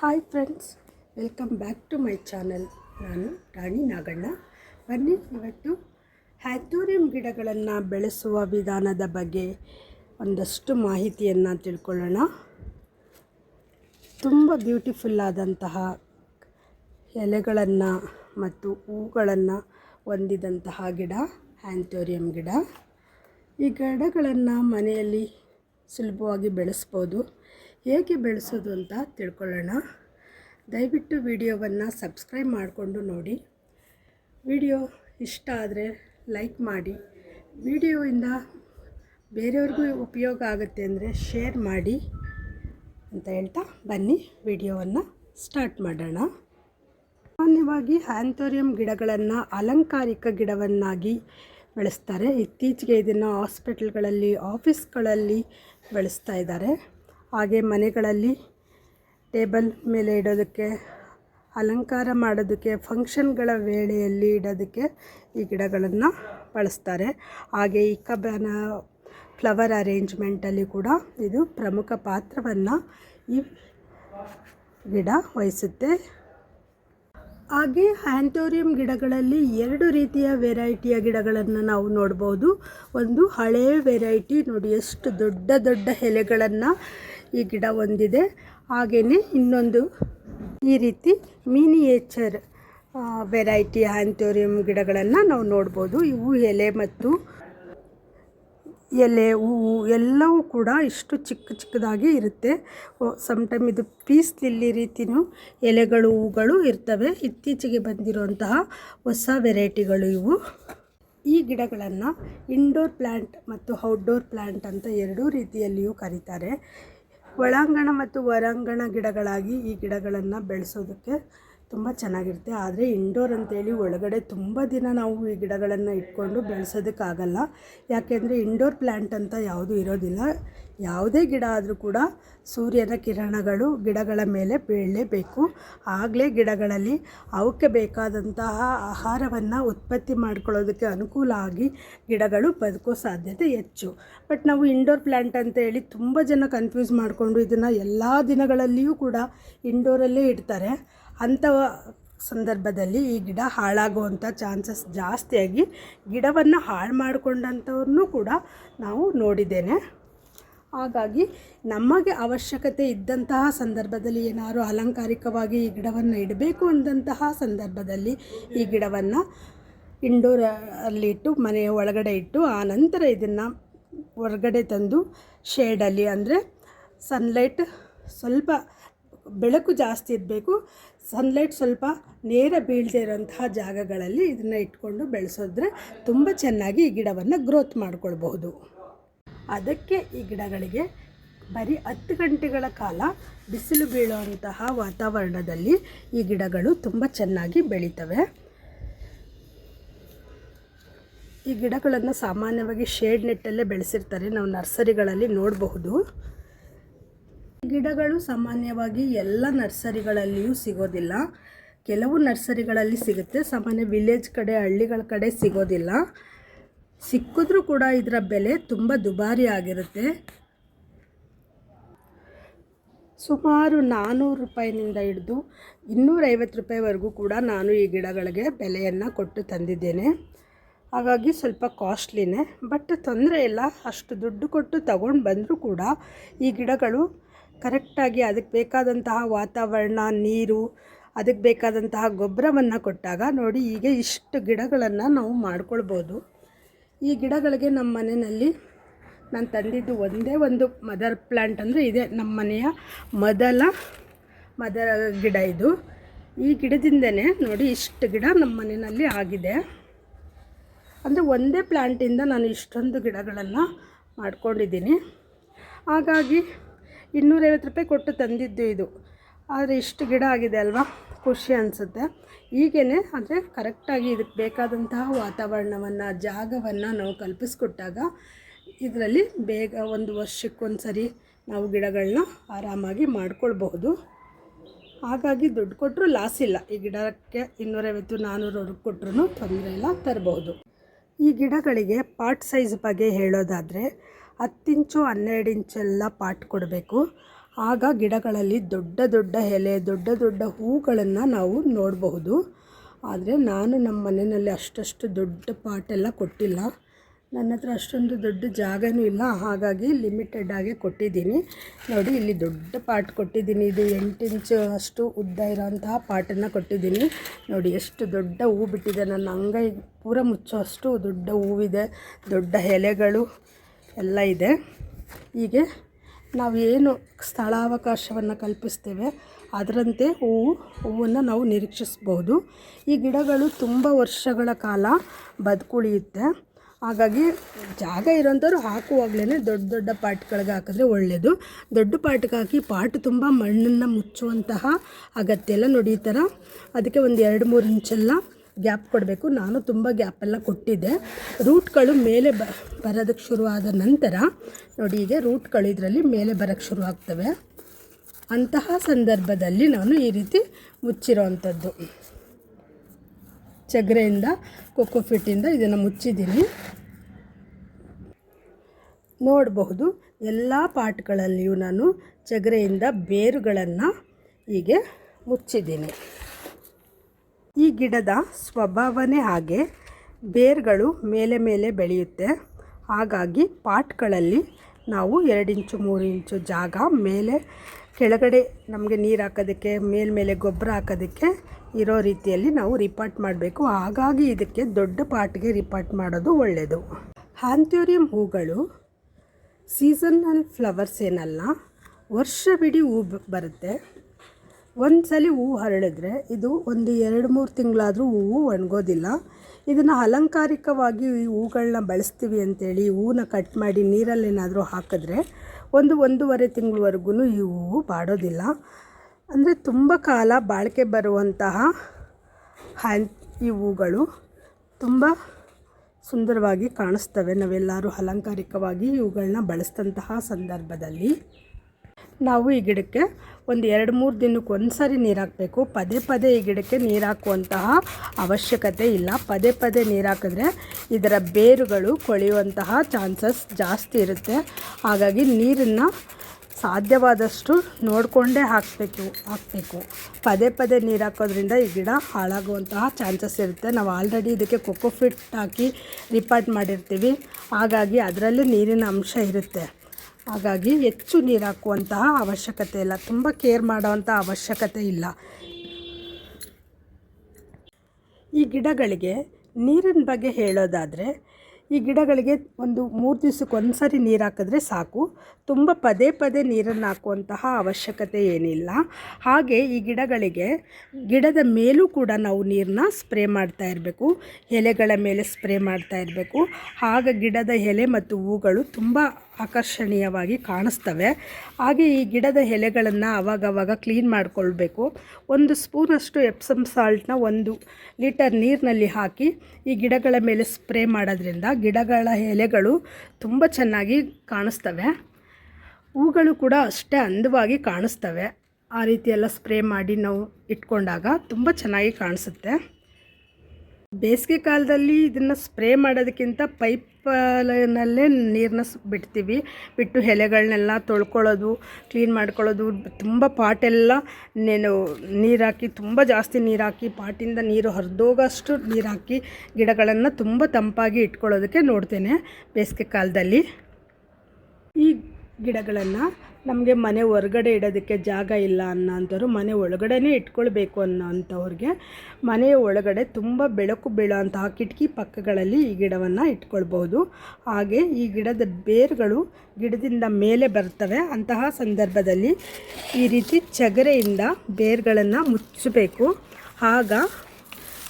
Hi friends, welcome back to my channel. ನಾನು ರಾಣಿ ನಾಗಣ್ಣ. ಬನ್ನಿ ಇವತ್ತು ಹ್ಯಾಥೋರಿಯಂ ಗಿಡಗಳನ್ನು ಬೆಳೆಸುವ ವಿಧಾನದ ಬಗ್ಗೆ ಒಂದಷ್ಟು ಮಾಹಿತಿಯನ್ನು ತಿಳ್ಕೊಳ್ಳೋಣ. ತುಂಬ ಬ್ಯೂಟಿಫುಲ್ ಆದಂತಹ ಎಲೆಗಳನ್ನು ಮತ್ತು ಹೂಗಳನ್ನು ಹೊಂದಿದಂತಹ ಗಿಡ, ಹ್ಯಾಂಥೋರಿಯಂ ಗಿಡ. ಈ ಗಿಡಗಳನ್ನು ಮನೆಯಲ್ಲಿ ಸುಲಭವಾಗಿ ಬೆಳೆಸ್ಬೋದು. ಹೇಗೆ ಬೆಳೆಸೋದು ಅಂತ ತಿಳ್ಕೊಳ್ಳೋಣ. ದಯವಿಟ್ಟು ವಿಡಿಯೋವನ್ನು ಸಬ್ಸ್ಕ್ರೈಬ್ ಮಾಡಿಕೊಂಡು ನೋಡಿ. ವಿಡಿಯೋ ಇಷ್ಟ ಆದರೆ ಲೈಕ್ ಮಾಡಿ. ವಿಡಿಯೋಯಿಂದ ಬೇರೆಯವ್ರಿಗೂ ಉಪಯೋಗ ಆಗುತ್ತೆ ಅಂದರೆ ಶೇರ್ ಮಾಡಿ ಅಂತ ಹೇಳ್ತಾ ಬನ್ನಿ, ವಿಡಿಯೋವನ್ನು ಸ್ಟಾರ್ಟ್ ಮಾಡೋಣ. ಸಾಮಾನ್ಯವಾಗಿ ಹ್ಯಾಂಥೋರಿಯಂ ಗಿಡಗಳನ್ನು ಅಲಂಕಾರಿಕ ಗಿಡವನ್ನಾಗಿ ಬೆಳೆಸ್ತಾರೆ. ಇತ್ತೀಚೆಗೆ ಇದನ್ನು ಹಾಸ್ಪಿಟಲ್ಗಳಲ್ಲಿ, ಆಫೀಸ್ಗಳಲ್ಲಿ ಬೆಳೆಸ್ತಾ ಇದ್ದಾರೆ. ಹಾಗೆ ಮನೆಗಳಲ್ಲಿ ಟೇಬಲ್ ಮೇಲೆ ಇಡೋದಕ್ಕೆ, ಅಲಂಕಾರ ಮಾಡೋದಕ್ಕೆ, ಫಂಕ್ಷನ್ಗಳ ವೇಳೆಯಲ್ಲಿ ಇಡೋದಕ್ಕೆ ಈ ಗಿಡಗಳನ್ನು ಬಳಸ್ತಾರೆ. ಹಾಗೆ ಈ ಕಬನ ಫ್ಲವರ್ ಅರೇಂಜ್ಮೆಂಟಲ್ಲಿ ಕೂಡ ಇದು ಪ್ರಮುಖ ಪಾತ್ರವನ್ನು ಈ ಗಿಡ ವಹಿಸುತ್ತೆ. ಹಾಗೆ ಆ್ಯಂಥೋರಿಯಂ ಗಿಡಗಳಲ್ಲಿ ಎರಡು ರೀತಿಯ ವೆರೈಟಿಯ ಗಿಡಗಳನ್ನು ನಾವು ನೋಡ್ಬೋದು. ಒಂದು ಹಳೆಯ ವೆರೈಟಿ, ನೋಡಿ ಎಷ್ಟು ದೊಡ್ಡ ದೊಡ್ಡ ಎಲೆಗಳನ್ನು ಈ ಗಿಡ ಒಂದಿದೆ. ಹಾಗೆಯೇ ಇನ್ನೊಂದು ಈ ರೀತಿ ಮಿನಿಯೇಚರ್ ವೆರೈಟಿ ಆ್ಯಂಥೋರಿಯಂ ಗಿಡಗಳನ್ನು ನಾವು ನೋಡ್ಬೋದು. ಇವು ಎಲೆ ಮತ್ತು ಎಲೆ, ಹೂವು ಎಲ್ಲವೂ ಕೂಡ ಇಷ್ಟು ಚಿಕ್ಕ ಚಿಕ್ಕದಾಗಿ ಇರುತ್ತೆ. ಸಮ್ಟೈಮ್ ಇದು ಪೀಸ್ ಲಿಲ್ಲಿ ರೀತಿಯೂ ಎಲೆಗಳು, ಹೂಗಳು ಇರ್ತವೆ. ಇತ್ತೀಚೆಗೆ ಬಂದಿರುವಂತಹ ಹೊಸ ವೆರೈಟಿಗಳು ಇವು. ಈ ಗಿಡಗಳನ್ನು ಇಂಡೋರ್ ಪ್ಲ್ಯಾಂಟ್ ಮತ್ತು ಔಟ್ಡೋರ್ ಪ್ಲ್ಯಾಂಟ್ ಅಂತ ಎರಡೂ ರೀತಿಯಲ್ಲಿಯೂ ಕರೀತಾರೆ. ಒಳಾಂಗಣ ಮತ್ತು ಹೊರಾಂಗಣ ಗಿಡಗಳಾಗಿ ಈ ಗಿಡಗಳನ್ನು ಬೆಳೆಸೋದಕ್ಕೆ ತುಂಬ ಚೆನ್ನಾಗಿರುತ್ತೆ. ಆದರೆ ಇಂಡೋರ್ ಅಂತೇಳಿ ಒಳಗಡೆ ತುಂಬ ದಿನ ನಾವು ಈ ಗಿಡಗಳನ್ನು ಇಟ್ಕೊಂಡು ಬೆಳೆಸೋದಕ್ಕಾಗಲ್ಲ. ಯಾಕೆಂದರೆ ಇಂಡೋರ್ ಪ್ಲ್ಯಾಂಟ್ ಅಂತ ಯಾವುದೂ ಇರೋದಿಲ್ಲ. ಯಾವುದೇ ಗಿಡ ಆದರೂ ಕೂಡ ಸೂರ್ಯನ ಕಿರಣಗಳು ಗಿಡಗಳ ಮೇಲೆ ಬೀಳಲೇಬೇಕು. ಆಗಲೇ ಗಿಡಗಳಲ್ಲಿ ಅವಕ್ಕೆ ಬೇಕಾದಂತಹ ಆಹಾರವನ್ನು ಉತ್ಪತ್ತಿ ಮಾಡ್ಕೊಳ್ಳೋದಕ್ಕೆ ಅನುಕೂಲ ಆಗಿ ಗಿಡಗಳು ಬದುಕೋ ಸಾಧ್ಯತೆ ಹೆಚ್ಚು. ಬಟ್ ನಾವು ಇಂಡೋರ್ ಪ್ಲ್ಯಾಂಟ್ ಅಂತ ಹೇಳಿ ತುಂಬ ಜನ ಕನ್ಫ್ಯೂಸ್ ಮಾಡಿಕೊಂಡು ಇದನ್ನು ಎಲ್ಲ ದಿನಗಳಲ್ಲಿಯೂ ಕೂಡ ಇಂಡೋರಲ್ಲೇ ಇಡ್ತಾರೆ. ಅಂಥ ಸಂದರ್ಭದಲ್ಲಿ ಈ ಗಿಡ ಹಾಳಾಗುವಂಥ ಚಾನ್ಸಸ್ ಜಾಸ್ತಿಯಾಗಿ ಗಿಡವನ್ನು ಹಾಳು ಮಾಡಿಕೊಂಡಂಥವ್ರನ್ನೂ ಕೂಡ ನಾವು ನೋಡಿದ್ದೇನೆ. ಹಾಗಾಗಿ ನಮಗೆ ಅವಶ್ಯಕತೆ ಇದ್ದಂತಹ ಸಂದರ್ಭದಲ್ಲಿ ಏನಾದರೂ ಅಲಂಕಾರಿಕವಾಗಿ ಈ ಗಿಡವನ್ನು ಇಡಬೇಕು ಅಂದಂತಹ ಸಂದರ್ಭದಲ್ಲಿ ಈ ಗಿಡವನ್ನು ಇಂಡೋರ್ ಅಲ್ಲಿ ಇಟ್ಟು, ಮನೆಯ ಒಳಗಡೆ ಇಟ್ಟು, ಆ ನಂತರ ಇದನ್ನು ಹೊರಗಡೆ ತಂದು ಶೇಡಲ್ಲಿ ಅಂದರೆ ಸನ್ಲೈಟ್ ಸ್ವಲ್ಪ ಬೆಳಕು ಜಾಸ್ತಿ ಇರಬೇಕು. ಸನ್ಲೈಟ್ ಸ್ವಲ್ಪ ನೇರ ಬೀಳದೇ ಇರೋಂತಹ ಜಾಗಗಳಲ್ಲಿ ಇದನ್ನು ಇಟ್ಕೊಂಡು ಬೆಳೆಸಿದ್ರೆ ತುಂಬ ಚೆನ್ನಾಗಿ ಈ ಗಿಡವನ್ನು ಗ್ರೋತ್ ಮಾಡಿಕೊಳ್ಬಹುದು. ಅದಕ್ಕೆ ಈ ಗಿಡಗಳಿಗೆ ಬರೀ ಹತ್ತು ಗಂಟೆಗಳ ಕಾಲ ಬಿಸಿಲು ಬೀಳುವಂತಹ ವಾತಾವರಣದಲ್ಲಿ ಈ ಗಿಡಗಳು ತುಂಬ ಚೆನ್ನಾಗಿ ಬೆಳೀತವೆ. ಈ ಗಿಡಗಳನ್ನು ಸಾಮಾನ್ಯವಾಗಿ ಶೇಡ್ ನೆಟ್ಟಲ್ಲೇ ಬೆಳೆಸಿರ್ತಾರೆ. ನಾವು ನರ್ಸರಿಗಳಲ್ಲಿ ನೋಡಬಹುದು. ಗಿಡಗಳು ಸಾಮಾನ್ಯವಾಗಿ ಎಲ್ಲ ನರ್ಸರಿಗಳಲ್ಲಿಯೂ ಸಿಗೋದಿಲ್ಲ. ಕೆಲವು ನರ್ಸರಿಗಳಲ್ಲಿ ಸಿಗುತ್ತೆ. ಸಾಮಾನ್ಯ ವಿಲೇಜ್ ಕಡೆ, ಹಳ್ಳಿಗಳ ಕಡೆ ಸಿಗೋದಿಲ್ಲ. ಸಿಕ್ಕಿದ್ರೂ ಕೂಡ ಇದರ ಬೆಲೆ ತುಂಬ ದುಬಾರಿ ಆಗಿರುತ್ತೆ ಸುಮಾರು ನಾನ್ನೂರು ರೂಪಾಯಿನಿಂದ ಹಿಡಿದು ಇನ್ನೂರೈವತ್ತು ರೂಪಾಯಿವರೆಗೂ ಕೂಡ ನಾನು ಈ ಗಿಡಗಳಿಗೆ ಬೆಲೆಯನ್ನು ಕೊಟ್ಟು ತಂದಿದ್ದೇನೆ. ಹಾಗಾಗಿ ಸ್ವಲ್ಪ ಕಾಸ್ಟ್ಲಿನೇ. ಬಟ್ ತೊಂದರೆ ಇಲ್ಲ. ಅಷ್ಟು ದುಡ್ಡು ಕೊಟ್ಟು ತಗೊಂಡು ಬಂದರೂ ಕೂಡ ಈ ಗಿಡಗಳು ಕರೆಕ್ಟಾಗಿ ಅದಕ್ಕೆ ಬೇಕಾದಂತಹ ವಾತಾವರಣ, ನೀರು, ಅದಕ್ಕೆ ಬೇಕಾದಂತಹ ಗೊಬ್ಬರವನ್ನು ಕೊಟ್ಟಾಗ ನೋಡಿ ಈಗ ಇಷ್ಟು ಗಿಡಗಳನ್ನು ನಾವು ಮಾಡ್ಕೊಳ್ಬೋದು. ಈ ಗಿಡಗಳಿಗೆ ನಮ್ಮ ಮನೆಯಲ್ಲಿ ನಾನು ತಂದಿದ್ದು ಒಂದೇ ಒಂದು ಮದರ್ ಪ್ಲ್ಯಾಂಟ್ ಅಂದರೆ ಇದೆ, ನಮ್ಮ ಮನೆಯ ಮೊದಲ ಮದರ್ ಗಿಡ ಇದು. ಈ ಗಿಡದಿಂದನೇ ನೋಡಿ ಇಷ್ಟು ಗಿಡ ನಮ್ಮ ಮನೆಯಲ್ಲಿ ಆಗಿದೆ. ಅಂದರೆ ಒಂದೇ ಪ್ಲ್ಯಾಂಟಿಂದ ನಾನು ಇಷ್ಟೊಂದು ಗಿಡಗಳನ್ನು ಮಾಡ್ಕೊಂಡಿದ್ದೀನಿ. ಹಾಗಾಗಿ ಇನ್ನೂರೈವತ್ತು ರೂಪಾಯಿ ಕೊಟ್ಟು ತಂದಿದ್ದು ಇದು. ಆದರೆ ಇಷ್ಟು ಗಿಡ ಆಗಿದೆ ಅಲ್ವಾ? ಖುಷಿ ಅನಿಸುತ್ತೆ. ಹೀಗೇ ಅಂದರೆ ಕರೆಕ್ಟಾಗಿ ಇದಕ್ಕೆ ಬೇಕಾದಂತಹ ವಾತಾವರಣವನ್ನು, ಜಾಗವನ್ನು ನಾವು ಕಲ್ಪಿಸ್ಕೊಟ್ಟಾಗ ಇದರಲ್ಲಿ ಬೇಗ ಒಂದು ವರ್ಷಕ್ಕೊಂದು ಸರಿ ನಾವು ಗಿಡಗಳನ್ನ ಆರಾಮಾಗಿ ಮಾಡ್ಕೊಳ್ಬಹುದು. ಹಾಗಾಗಿ ದುಡ್ಡು ಕೊಟ್ಟರು ಲಾಸ್ ಇಲ್ಲ. ಈ ಗಿಡಕ್ಕೆ ಇನ್ನೂರೈವತ್ತು ನಾನ್ನೂರವರೆಗೆ ಕೊಟ್ಟರು ತೊಂದರೆ ಇಲ್ಲ, ತರಬಹುದು. ಈ ಗಿಡಗಳಿಗೆ ಪಾಟ್ ಸೈಜ್ ಬಗ್ಗೆ ಹೇಳೋದಾದರೆ ಹತ್ತು ಇಂಚು ಹನ್ನೆರಡು ಇಂಚೆಲ್ಲ ಪಾಟ್ ಕೊಡಬೇಕು. ಆಗ ಗಿಡಗಳಲ್ಲಿ ದೊಡ್ಡ ದೊಡ್ಡ ಎಲೆ, ದೊಡ್ಡ ದೊಡ್ಡ ಹೂಗಳನ್ನು ನಾವು ನೋಡಬಹುದು. ಆದರೆ ನಾನು ನಮ್ಮ ಮನೆಯಲ್ಲಿ ಅಷ್ಟಷ್ಟು ದೊಡ್ಡ ಪಾಟೆಲ್ಲ ಕೊಟ್ಟಿಲ್ಲ. ನನ್ನ ಹತ್ರ ಅಷ್ಟೊಂದು ದೊಡ್ಡ ಜಾಗವೂ ಇಲ್ಲ. ಹಾಗಾಗಿ ಲಿಮಿಟೆಡ್ ಆಗಿ ಕೊಟ್ಟಿದ್ದೀನಿ. ನೋಡಿ, ಇಲ್ಲಿ ದೊಡ್ಡ ಪಾಟ್ ಕೊಟ್ಟಿದ್ದೀನಿ. ಇದು ಎಂಟು ಇಂಚು ಅಷ್ಟು ಉದ್ದ ಇರೋಂತಹ ಪಾಟನ್ನು ಕೊಟ್ಟಿದ್ದೀನಿ. ನೋಡಿ, ಎಷ್ಟು ದೊಡ್ಡ ಹೂ ಬಿಟ್ಟಿದೆ. ನನ್ನ ಅಂಗೈ ಪೂರ ಮುಚ್ಚೋ ಅಷ್ಟು ದೊಡ್ಡ ಹೂವಿದೆ. ದೊಡ್ಡ ಎಲೆಗಳು. ಎಲ್ಲ ಇದೆ. ಹೀಗೆ ನಾವು ಏನು ಸ್ಥಳಾವಕಾಶವನ್ನು ಕಲ್ಪಿಸ್ತೇವೆ, ಅದರಂತೆ ಹೂವು, ಹೂವನ್ನು ನಾವು ನಿರೀಕ್ಷಿಸ್ಬೋದು ಈ ಗಿಡಗಳು ತುಂಬ ವರ್ಷಗಳ ಕಾಲ ಬದುಕುಳಿಯುತ್ತೆ ಹಾಗಾಗಿ ಜಾಗ ಇರೋಂಥವ್ರು ಹಾಕುವಾಗಲೇ ದೊಡ್ಡ ದೊಡ್ಡ ಪಾಟ್ಗಳಿಗೆ ಹಾಕಿದ್ರೆ ಒಳ್ಳೆಯದು ದೊಡ್ಡ ಪಾಟ್ಗೆ ಹಾಕಿ ಪಾಟ್ ತುಂಬ ಮಣ್ಣನ್ನು ಮುಚ್ಚುವಂತಹ ಅಗತ್ಯ ಇಲ್ಲ ನೋಡಿ ಥರ ಅದಕ್ಕೆ ಒಂದು ಎರಡು ಮೂರು ಇಂಚೆಲ್ಲ ಗ್ಯಾಪ್ ಕೊಡಬೇಕು. ನಾನು ತುಂಬ ಗ್ಯಾಪೆಲ್ಲ ಕೊಟ್ಟಿದ್ದೆ. ರೂಟ್ಗಳು ಮೇಲೆ ಬ, ಬರೋದಕ್ಕೆ ಶುರುವಾದ ನಂತರ, ನೋಡಿ ಈಗ ರೂಟ್ಗಳು ಇದರಲ್ಲಿ ಮೇಲೆ ಬರೋಕ್ಕೆ ಶುರು ಆಗ್ತವೆ. ಅಂತಹ ಸಂದರ್ಭದಲ್ಲಿ ನಾನು ಈ ರೀತಿ ಮುಚ್ಚಿರೋ ಅಂಥದ್ದು ಚಗರೆಯಿಂದ ಕೊಕೋಫಿಟ್ಟಿಂದ ಇದನ್ನು ಮುಚ್ಚಿದ್ದೀನಿ. ನೋಡಬಹುದು, ಎಲ್ಲ ಪಾಟ್ಗಳಲ್ಲಿಯೂ ನಾನು ಚಗರೆಯಿಂದ ಬೇರುಗಳನ್ನು ಹೀಗೆ ಮುಚ್ಚಿದ್ದೀನಿ. ಈ ಗಿಡದ ಸ್ವಭಾವನೇ ಹಾಗೆ ಬೇರುಗಳು ಮೇಲೆ ಮೇಲೆ ಬೆಳೆಯುತ್ತೆ. ಹಾಗಾಗಿ ಪಾಟ್ಗಳಲ್ಲಿ ನಾವು ಎರಡು ಇಂಚು, ಮೂರು ಇಂಚು ಜಾಗ ಮೇಲೆ ಕೆಳಗಡೆ ನಮಗೆ ನೀರು ಹಾಕೋದಕ್ಕೆ ಮೇಲ್ಮೇಲೆ ಗೊಬ್ಬರ ಹಾಕೋದಕ್ಕೆ ಇರೋ ರೀತಿಯಲ್ಲಿ ನಾವು ರಿಪಾರ್ಟ್ ಮಾಡಬೇಕು. ಹಾಗಾಗಿ ಇದಕ್ಕೆ ದೊಡ್ಡ ಪಾಟ್ಗೆ ರಿಪಾರ್ಟ್ ಮಾಡೋದು ಒಳ್ಳೆಯದು ಹ್ಯಾಂಥ್ಯೂರಿಯಂ ಹೂಗಳು ಸೀಸನ್ನಲ್ ಫ್ಲವರ್ಸ್ ಏನಲ್ಲ, ವರ್ಷವಿಡೀ ಹೂ ಬರುತ್ತೆ. ಒಂದು ಸಲ ಹೂವು ಹರಳಿದ್ರೆ ಇದು ಒಂದು ಎರಡು ಮೂರು ತಿಂಗಳಾದರೂ ಹೂವು ಒಣಗೋದಿಲ್ಲ. ಇದನ್ನು ಅಲಂಕಾರಿಕವಾಗಿ ಈ ಹೂಗಳನ್ನ ಬಳಸ್ತೀವಿ ಅಂತೇಳಿ ಹೂವನ್ನ ಕಟ್ ಮಾಡಿ ನೀರಲ್ಲೇನಾದರೂ ಹಾಕಿದ್ರೆ ಒಂದು ಒಂದೂವರೆ ತಿಂಗಳವರೆಗೂ ಈ ಹೂವು ಬಾಡೋದಿಲ್ಲ. ಅಂದರೆ ತುಂಬ ಕಾಲ ಬಾಳಿಕೆ ಬರುವಂತಹ ಈ ಹೂಗಳು ತುಂಬ ಸುಂದರವಾಗಿ ಕಾಣಿಸ್ತವೆ. ನಾವೆಲ್ಲರೂ ಅಲಂಕಾರಿಕವಾಗಿ ಇವುಗಳನ್ನ ಬಳಸಿದಂತಹ ಸಂದರ್ಭದಲ್ಲಿ. ನಾವು ಈ ಗಿಡಕ್ಕೆ ಒಂದು ಎರಡು ಮೂರು ದಿನಕ್ಕೆ ಒಂದು ಸಾರಿ ನೀರು ಹಾಕಬೇಕು ಪದೇ ಪದೇ ಈ ಗಿಡಕ್ಕೆ ನೀರು ಹಾಕುವಂತಹ ಅವಶ್ಯಕತೆ ಇಲ್ಲ. ಪದೇ ಪದೇ ನೀರು ಹಾಕಿದ್ರೆ ಇದರ ಬೇರುಗಳು ಕೊಳೆಯುವಂತಹ ಚಾನ್ಸಸ್ ಜಾಸ್ತಿ ಇರುತ್ತೆ. ಹಾಗಾಗಿ ನೀರನ್ನು ಸಾಧ್ಯವಾದಷ್ಟು ನೋಡಿಕೊಂಡೇ ಹಾಕಬೇಕು ಹಾಕಬೇಕು. ಪದೇ ಪದೇ ನೀರು ಹಾಕೋದ್ರಿಂದ ಈ ಗಿಡ ಹಾಳಾಗುವಂತಹ ಚಾನ್ಸಸ್ ಇರುತ್ತೆ. ನಾವು ಆಲ್ರೆಡಿ ಇದಕ್ಕೆ ಕೊಕೋಫಿಟ್ ಹಾಕಿ ರಿಪಾರ್ಟ್ ಮಾಡಿರ್ತೀವಿ. ಹಾಗಾಗಿ ಅದರಲ್ಲಿ ನೀರಿನ ಅಂಶ ಇರುತ್ತೆ. ಹಾಗಾಗಿ ಹೆಚ್ಚು ನೀರು ಹಾಕುವಂತಹ ಅವಶ್ಯಕತೆ ಇಲ್ಲ. ತುಂಬ ಕೇರ್ ಮಾಡುವಂಥ ಅವಶ್ಯಕತೆ ಇಲ್ಲ. ಈ ಗಿಡಗಳಿಗೆ ನೀರಿನ ಬಗ್ಗೆ ಹೇಳೋದಾದರೆ, ಈ ಗಿಡಗಳಿಗೆ ಒಂದು ಮೂರು ದಿವ್ಸಕ್ಕೆ ನೀರು ಹಾಕಿದ್ರೆ ಸಾಕು. ತುಂಬ ಪದೇ ಪದೇ ನೀರನ್ನು ಹಾಕುವಂತಹ ಅವಶ್ಯಕತೆ ಏನಿಲ್ಲ. ಹಾಗೆ ಈ ಗಿಡಗಳಿಗೆ ಗಿಡದ ಮೇಲೂ ಕೂಡ ನಾವು ನೀರನ್ನ ಸ್ಪ್ರೇ ಮಾಡ್ತಾ ಇರಬೇಕು. ಎಲೆಗಳ ಮೇಲೆ ಸ್ಪ್ರೇ ಮಾಡ್ತಾ ಇರಬೇಕು. ಆಗ ಗಿಡದ ಎಲೆ ಮತ್ತು ಹೂಗಳು ತುಂಬ ಆಕರ್ಷಣೀಯವಾಗಿ ಕಾಣಿಸ್ತವೆ. ಹಾಗೆ ಈ ಗಿಡದ ಎಲೆಗಳನ್ನು ಅವಾಗವಾಗ ಕ್ಲೀನ್ ಮಾಡಿಕೊಳ್ಬೇಕು. ಒಂದು ಸ್ಪೂನಷ್ಟು ಎಪ್ಸಮ್ ಸಾಲ್ಟ್ನ ಒಂದು ಲೀಟರ್ ನೀರಿನಲ್ಲಿ ಹಾಕಿ ಈ ಗಿಡಗಳ ಮೇಲೆ ಸ್ಪ್ರೇ ಮಾಡೋದ್ರಿಂದ ಗಿಡಗಳ ಎಲೆಗಳು ತುಂಬ ಚೆನ್ನಾಗಿ ಕಾಣಿಸ್ತವೆ. ಹೂಗಳು ಕೂಡ ಅಷ್ಟೇ ಅಂದವಾಗಿ ಕಾಣಿಸ್ತವೆ. ಆ ರೀತಿಯೆಲ್ಲ ಸ್ಪ್ರೇ ಮಾಡಿ ನಾವು ಇಟ್ಕೊಂಡಾಗ ತುಂಬ ಚೆನ್ನಾಗಿ ಕಾಣಿಸುತ್ತೆ. ಬೇಸಿಗೆ ಕಾಲದಲ್ಲಿ ಇದನ್ನು ಸ್ಪ್ರೇ ಮಾಡೋದಕ್ಕಿಂತ ಪೈಪ್ನಲ್ಲೇ ನೀರನ್ನ ಬಿಡ್ತೀವಿ. ಬಿಟ್ಟು ಎಲೆಗಳನ್ನೆಲ್ಲ ತೊಳ್ಕೊಳ್ಳೋದು, ಕ್ಲೀನ್ ಮಾಡ್ಕೊಳ್ಳೋದು, ತುಂಬ ಪಾಟೆಲ್ಲ ನೇನು ನೀರಾಕಿ, ತುಂಬ ಜಾಸ್ತಿ ನೀರಾಕಿ, ಪಾಟಿಂದ ನೀರು ಹರಿದೋಗಷ್ಟು ನೀರಾಕಿ ಗಿಡಗಳನ್ನು ತುಂಬ ತಂಪಾಗಿ ಇಟ್ಕೊಳ್ಳೋದಕ್ಕೆ ನೋಡ್ತೇನೆ ಬೇಸಿಗೆ ಕಾಲದಲ್ಲಿ. ಈ ಗಿಡಗಳನ್ನು ನಮಗೆ ಮನೆ ಹೊರಗಡೆ ಇಡೋದಕ್ಕೆ ಜಾಗ ಇಲ್ಲ ಅನ್ನೋಂಥವ್ರು ಮನೆ ಒಳಗಡೆನೇ ಇಟ್ಕೊಳ್ಬೇಕು ಅನ್ನೋಂಥವ್ರಿಗೆ ಮನೆಯ ಒಳಗಡೆ ತುಂಬ ಬೆಳಕು ಬೀಳೋಂತಹ ಕಿಟಕಿ ಪಕ್ಕಗಳಲ್ಲಿ ಈ ಗಿಡವನ್ನು ಇಟ್ಕೊಳ್ಬೋದು. ಹಾಗೆ ಈ ಗಿಡದ ಬೇರುಗಳು ಗಿಡದಿಂದ ಮೇಲೆ ಬರ್ತವೆ. ಅಂತಹ ಸಂದರ್ಭದಲ್ಲಿ ಈ ರೀತಿ ಚಗರೆಯಿಂದ ಬೇರುಗಳನ್ನು ಮುಚ್ಚಬೇಕು. ಆಗ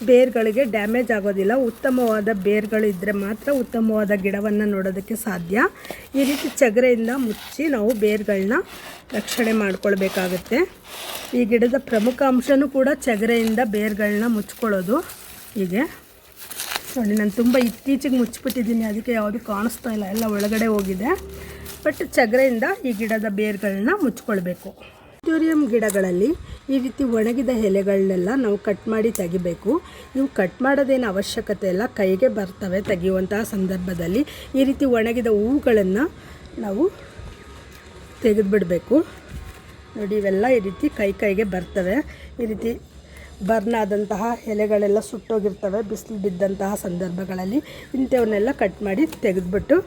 ಬೇರುಗಳಿಗೆ ಡ್ಯಾಮೇಜ್ ಆಗೋದಿಲ್ಲ. ಉತ್ತಮವಾದ ಬೇರ್ಗಳಿದ್ದರೆ ಮಾತ್ರ ಉತ್ತಮವಾದ ಗಿಡವನ್ನು ನೋಡೋದಕ್ಕೆ ಸಾಧ್ಯ. ಈ ರೀತಿ ಚಗರೆಯಿಂದ ಮುಚ್ಚಿ ನಾವು ಬೇರುಗಳನ್ನ ರಕ್ಷಣೆ ಮಾಡ್ಕೊಳ್ಬೇಕಾಗತ್ತೆ. ಈ ಗಿಡದ ಪ್ರಮುಖ ಅಂಶವೂ ಕೂಡ ಚಗರೆಯಿಂದ ಬೇರುಗಳನ್ನ ಮುಚ್ಕೊಳ್ಳೋದು ಹೀಗೆ. ನೋಡಿ, ನಾನು ತುಂಬ ಇತ್ತೀಚೆಗೆ ಮುಚ್ಚಿಬಿಟ್ಟಿದ್ದೀನಿ. ಅದಕ್ಕೆ ಯಾವುದು ಕಾಣಿಸ್ತಾ ಇಲ್ಲ. ಎಲ್ಲ ಒಳಗಡೆ ಹೋಗಿದೆ. ಬಟ್ ಚಗರೆಯಿಂದ ಈ ಗಿಡದ ಬೇರ್ಗಳನ್ನ ಮುಚ್ಕೊಳ್ಬೇಕು. ಆಡಿಟೋರಿಯಂ ಗಿಡಗಳಲ್ಲಿ ಈ ರೀತಿ ಒಣಗಿದ ಎಲೆಗಳನ್ನೆಲ್ಲ ನಾವು ಕಟ್ ಮಾಡಿ ತೆಗಿಬೇಕು. ಇವು ಕಟ್ ಮಾಡೋದೇನು ಅವಶ್ಯಕತೆ ಇಲ್ಲ, ಕೈಗೆ ಬರ್ತವೆ ತೆಗೆಯುವಂತಹ ಸಂದರ್ಭದಲ್ಲಿ. ಈ ರೀತಿ ಒಣಗಿದ ಹೂಗಳನ್ನು ನಾವು ತೆಗೆದುಬಿಡಬೇಕು. ನೋಡಿ, ಇವೆಲ್ಲ ಈ ರೀತಿ ಕೈ ಕೈಗೆ ಬರ್ತವೆ. ಈ ರೀತಿ ಬರ್ನ್ ಆದಂತಹ ಎಲೆಗಳೆಲ್ಲ ಸುಟ್ಟೋಗಿರ್ತವೆ, ಬಿಸಿಲು ಬಿದ್ದಂತಹ ಸಂದರ್ಭಗಳಲ್ಲಿ ಇಂಥವನ್ನೆಲ್ಲ ಕಟ್ ಮಾಡಿ ತೆಗೆದುಬಿಟ್ಟು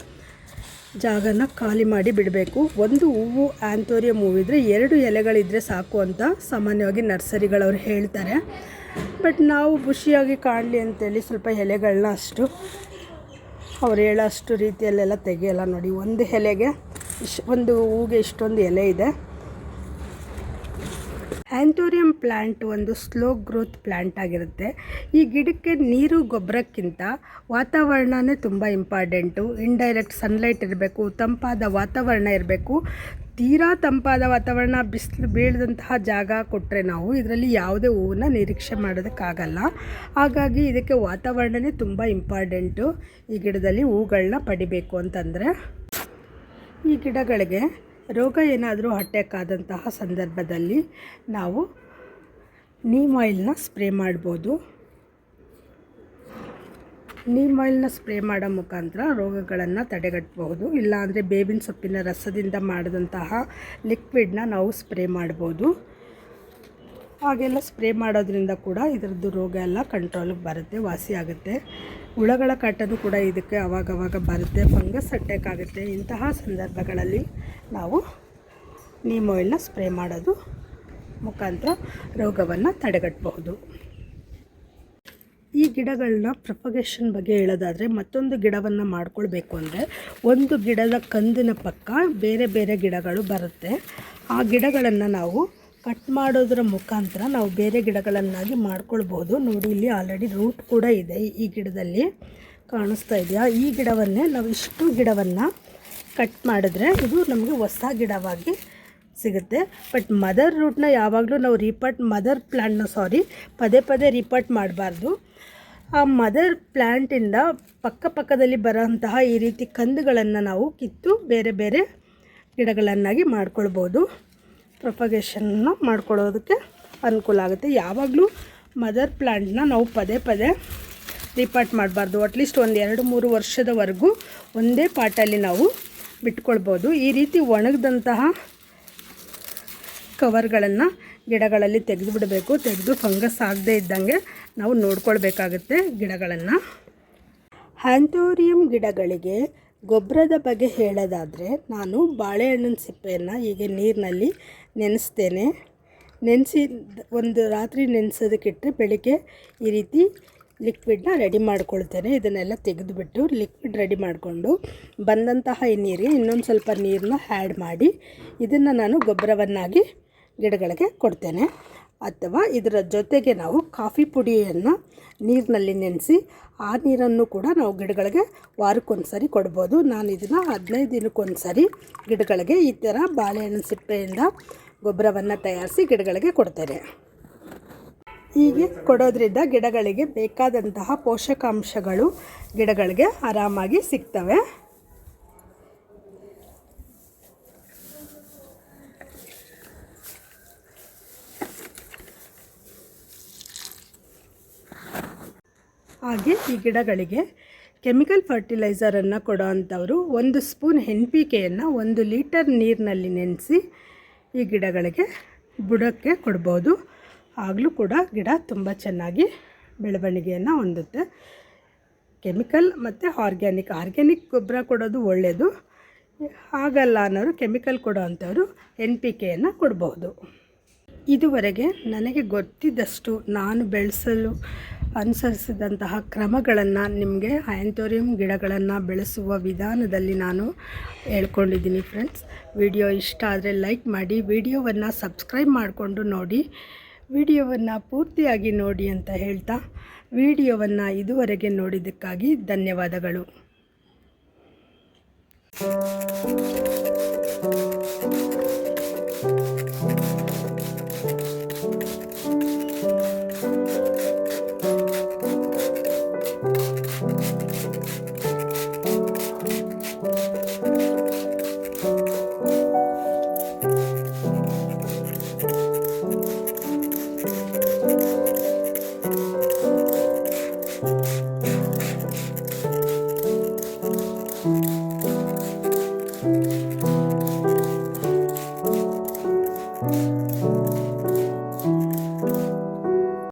ಜಾಗನ ಖಾಲಿ ಮಾಡಿ ಬಿಡಬೇಕು. ಒಂದು ಹೂವು ಆ್ಯಂಥೋರಿಯಂ ಹೂವಿದ್ರೆ ಎರಡು ಎಲೆಗಳಿದ್ದರೆ ಸಾಕು ಅಂತ ಸಾಮಾನ್ಯವಾಗಿ ನರ್ಸರಿಗಳವ್ರು ಹೇಳ್ತಾರೆ. ಬಟ್ ನಾವು ಖುಷಿಯಾಗಿ ಕಾಣಲಿ ಅಂತೇಳಿ ಸ್ವಲ್ಪ ಎಲೆಗಳನ್ನ ಅಷ್ಟು, ಅವ್ರು ಹೇಳೋ ಅಷ್ಟು ರೀತಿಯಲ್ಲೆಲ್ಲ ತೆಗೆಯಲ್ಲ ನೋಡಿ. ಒಂದು ಎಲೆಗೆ ಇಶ್, ಒಂದು ಹೂವಿಗೆ ಇಷ್ಟೊಂದು ಎಲೆ ಇದೆ. ಆ್ಯಂಥೋರಿಯಂ ಪ್ಲ್ಯಾಂಟ್ ಒಂದು ಸ್ಲೋ ಗ್ರೋತ್ ಪ್ಲ್ಯಾಂಟ್ ಆಗಿರುತ್ತೆ. ಈ ಗಿಡಕ್ಕೆ ನೀರು, ಗೊಬ್ಬರಕ್ಕಿಂತ ವಾತಾವರಣನೇ ತುಂಬ ಇಂಪಾರ್ಟೆಂಟು. ಇಂಡೈರೆಕ್ಟ್ ಸನ್ಲೈಟ್ ಇರಬೇಕು, ತಂಪಾದ ವಾತಾವರಣ ಇರಬೇಕು. ತೀರಾ ತಂಪಾದ ವಾತಾವರಣ, ಬಿಸಿಲು ಬೀಳದಂತಹ ಜಾಗ ಕೊಟ್ಟರೆ ನಾವು ಇದರಲ್ಲಿ ಯಾವುದೇ ಹೂವನ್ನು ನಿರೀಕ್ಷೆ ಮಾಡೋದಕ್ಕಾಗಲ್ಲ. ಹಾಗಾಗಿ ಇದಕ್ಕೆ ವಾತಾವರಣವೇ ತುಂಬ ಇಂಪಾರ್ಟೆಂಟು. ಈ ಗಿಡದಲ್ಲಿ ಹೂಗಳನ್ನ ಪಡಿಬೇಕು ಅಂತಂದರೆ ಈ ಗಿಡಗಳಿಗೆ ರೋಗ ಏನಾದರೂ ಅಟ್ಯಾಕ್ ಆದಂತಹ ಸಂದರ್ಭದಲ್ಲಿ ನಾವು ನೀಮ್ ಆಯಿಲ್ನ ಸ್ಪ್ರೇ ಮಾಡ್ಬೋದು. ನೀಮ್ ಆಯಿಲ್ನ ಸ್ಪ್ರೇ ಮಾಡೋ ಮುಖಾಂತರ ರೋಗಗಳನ್ನು ತಡೆಗಟ್ಟಬಹುದು ಇಲ್ಲಾಂದರೆ ಬೇವಿನ ಸೊಪ್ಪಿನ ರಸದಿಂದ ಮಾಡಿದಂತಹ ಲಿಕ್ವಿಡ್ನ ನಾವು ಸ್ಪ್ರೇ ಮಾಡ್ಬೋದು. ಹಾಗೆಲ್ಲ ಸ್ಪ್ರೇ ಮಾಡೋದ್ರಿಂದ ಕೂಡ ಇದರದ್ದು ರೋಗ ಎಲ್ಲ ಕಂಟ್ರೋಲಿಗೆ ಬರುತ್ತೆ, ವಾಸಿ ಆಗುತ್ತೆ. ಹುಳಗಳ ಕಾಟನೂ ಕೂಡ ಇದಕ್ಕೆ ಆವಾಗವಾಗ ಬರುತ್ತೆ. ಫಂಗಸ್ ಅಟ್ಯಾಕ್ ಆಗುತ್ತೆ. ಇಂತಹ ಸಂದರ್ಭಗಳಲ್ಲಿ ನಾವು ನೀಮ್ ಆಯಿಲ್ನ ಸ್ಪ್ರೇ ಮಾಡೋದು ಮುಖಾಂತರ ರೋಗವನ್ನು ತಡೆಗಟ್ಟಬಹುದು ಈ ಗಿಡಗಳನ್ನ ಪ್ರೊಪಗೇಷನ್ ಬಗ್ಗೆ ಹೇಳೋದಾದರೆ ಮತ್ತೊಂದು ಗಿಡವನ್ನು ಮಾಡ್ಕೊಳ್ಬೇಕು ಅಂದರೆ ಒಂದು ಗಿಡದ ಕಂದಿನ ಪಕ್ಕ ಬೇರೆ ಬೇರೆ ಗಿಡಗಳು ಬರುತ್ತೆ. ಆ ಗಿಡಗಳನ್ನು ನಾವು ಕಟ್ ಮಾಡೋದ್ರ ಮುಖಾಂತರ ನಾವು ಬೇರೆ ಗಿಡಗಳನ್ನಾಗಿ ಮಾಡ್ಕೊಳ್ಬೋದು. ನೋಡಿ, ಇಲ್ಲಿ ಆಲ್ರೆಡಿ ರೂಟ್ ಕೂಡ ಇದೆ ಈ ಗಿಡದಲ್ಲಿ. ಕಾಣಿಸ್ತಾ ಇದೆಯಾ? ಈ ಗಿಡವನ್ನೇ ನಾವು ಇಷ್ಟು ಗಿಡವನ್ನು ಕಟ್ ಮಾಡಿದ್ರೆ ಇದು ನಮಗೆ ಹೊಸ ಗಿಡವಾಗಿ ಸಿಗುತ್ತೆ. ಬಟ್ ಮದರ್ ರೂಟ್ನ ಯಾವಾಗಲೂ ನಾವು ರಿಪರ್ಟ್ ಮದರ್ ಪ್ಲ್ಯಾಂಟ್ನ ಸಾರಿ ಪದೇ ಪದೇ ರೀಪಾಟ್ ಮಾಡಬಾರ್ದು. ಆ ಮದರ್ ಪ್ಲ್ಯಾಂಟಿಂದ ಪಕ್ಕ ಪಕ್ಕದಲ್ಲಿ ಬರೋಂತಹ ಈ ರೀತಿ ಕಂದುಗಳನ್ನು ನಾವು ಕಿತ್ತು ಬೇರೆ ಬೇರೆ ಗಿಡಗಳನ್ನಾಗಿ ಮಾಡ್ಕೊಳ್ಬೋದು. ಪ್ರೊಪಗೇಷನ್ನ ಮಾಡ್ಕೊಳ್ಳೋದಕ್ಕೆ ಅನುಕೂಲ ಆಗುತ್ತೆ. ಯಾವಾಗಲೂ ಮದರ್ ಪ್ಲ್ಯಾಂಟ್ನ ನಾವು ಪದೇ ಪದೇ ರಿಪಾರ್ಟ್ ಮಾಡಬಾರ್ದು. ಅಟ್ಲೀಸ್ಟ್ ಒಂದು ಎರಡು ಮೂರು ವರ್ಷದವರೆಗೂ ಒಂದೇ ಪಾಟಲ್ಲಿ ನಾವು ಬಿಟ್ಕೊಳ್ಬೋದು. ಈ ರೀತಿ ಒಣಗಿದಂತಹ ಕವರ್ಗಳನ್ನು ಗಿಡಗಳಲ್ಲಿ ತೆಗೆದು ಬಿಡಬೇಕು ತೆಗೆದು ಫಂಗಸ್ ಆಗದೇ ಇದ್ದಂಗೆ ನಾವು ನೋಡ್ಕೊಳ್ಬೇಕಾಗುತ್ತೆ ಗಿಡಗಳನ್ನು. ಹ್ಯಾಂಥೋರಿಯಂ ಗಿಡಗಳಿಗೆ ಗೊಬ್ಬರದ ಬಗ್ಗೆ ಹೇಳೋದಾದರೆ, ನಾನು ಬಾಳೆಹಣ್ಣಿನ ಸಿಪ್ಪೆಯನ್ನು ಹೀಗೆ ನೀರಿನಲ್ಲಿ ನೆನೆಸ್ತೇನೆ. ನೆನೆಸಿ ಒಂದು ರಾತ್ರಿ ನೆನೆಸೋದಕ್ಕಿಟ್ಟರೆ ಬೆಳಿಗ್ಗೆ ಈ ರೀತಿ ಲಿಕ್ವಿಡ್ನ ರೆಡಿ ಮಾಡ್ಕೊಳ್ತೇನೆ. ಇದನ್ನೆಲ್ಲ ತೆಗೆದುಬಿಟ್ಟು ಲಿಕ್ವಿಡ್ ರೆಡಿ ಮಾಡಿಕೊಂಡು ಬಂದಂತಹ ಈ ನೀರಿಗೆ ಇನ್ನೊಂದು ಸ್ವಲ್ಪ ನೀರನ್ನ ಆ್ಯಡ್ ಮಾಡಿ, ಇದನ್ನು ನಾನು ಗೊಬ್ಬರವನ್ನಾಗಿ ಗಿಡಗಳಿಗೆ ಕೊಡ್ತೇನೆ. ಅಥವಾ ಇದರ ಜೊತೆಗೆ ನಾವು ಕಾಫಿ ಪುಡಿಯನ್ನು ನೀರಿನಲ್ಲಿ ನೆನೆಸಿ, ಆ ನೀರನ್ನು ಕೂಡ ನಾವು ಗಿಡಗಳಿಗೆ ವಾರಕ್ಕೊಂದು ಸರಿ ಕೊಡ್ಬೋದು. ನಾನು ಇದನ್ನು ಹದಿನೈದು ದಿನಕ್ಕೊಂದು ಸರಿ ಗಿಡಗಳಿಗೆ ಈ ಥರ ಬಾಳೆಹಣ್ಣು ಸಿಪ್ಪೆಯಿಂದ ಗೊಬ್ಬರವನ್ನು ತಯಾರಿಸಿ ಗಿಡಗಳಿಗೆ ಕೊಡ್ತೇನೆ. ಹೀಗೆ ಕೊಡೋದ್ರಿಂದ ಗಿಡಗಳಿಗೆ ಬೇಕಾದಂತಹ ಪೋಷಕಾಂಶಗಳು ಗಿಡಗಳಿಗೆ ಆರಾಮಾಗಿ ಸಿಗ್ತವೆ. ಹಾಗೆ ಈ ಗಿಡಗಳಿಗೆ ಕೆಮಿಕಲ್ ಫರ್ಟಿಲೈಸರನ್ನು ಕೊಡೋ ಅಂಥವರು ಒಂದು ಸ್ಪೂನ್ ಎನ್ ಪಿ ಕೆಯನ್ನು ಒಂದು ಲೀಟರ್ ನೀರಿನಲ್ಲಿ ನೆನೆಸಿ ಈ ಗಿಡಗಳಿಗೆ ಬುಡಕ್ಕೆ ಕೊಡ್ಬೋದು. ಆಗಲೂ ಕೂಡ ಗಿಡ ತುಂಬ ಚೆನ್ನಾಗಿ ಬೆಳವಣಿಗೆಯನ್ನು ಹೊಂದುತ್ತೆ. ಕೆಮಿಕಲ್ ಮತ್ತು ಆರ್ಗ್ಯಾನಿಕ್ ಆರ್ಗ್ಯಾನಿಕ್ ಗೊಬ್ಬರ ಕೊಡೋದು ಒಳ್ಳೆಯದು ಆಗಲ್ಲ ಅನ್ನೋರು ಕೆಮಿಕಲ್ ಕೊಡೋ ಅಂಥವರು ಎನ್ ಪಿ ಕೆಯನ್ನು ಇದುವರೆಗೆ ನನಗೆ ಗೊತ್ತಿದ್ದಷ್ಟು ನಾನು ಬೆಳೆಸಲು ಅನುಸರಿಸಿದಂತಹ ಕ್ರಮಗಳನ್ನು ನಿಮಗೆ ಆ್ಯಂಥೋರಿಯಂ ಗಿಡಗಳನ್ನು ಬೆಳೆಸುವ ವಿಧಾನದಲ್ಲಿ ನಾನು ಹೇಳ್ಕೊಂಡಿದ್ದೀನಿ ಫ್ರೆಂಡ್ಸ್ ವಿಡಿಯೋ ಇಷ್ಟ ಆದರೆ ಲೈಕ್ ಮಾಡಿ, ವಿಡಿಯೋವನ್ನು ಸಬ್ಸ್ಕ್ರೈಬ್ ಮಾಡಿಕೊಂಡು ನೋಡಿ, ವಿಡಿಯೋವನ್ನು ಪೂರ್ತಿಯಾಗಿ ನೋಡಿ ಅಂತ ಹೇಳ್ತಾ ವಿಡಿಯೋವನ್ನು ಇದುವರೆಗೆ ನೋಡಿದ್ದಕ್ಕಾಗಿ ಧನ್ಯವಾದಗಳು.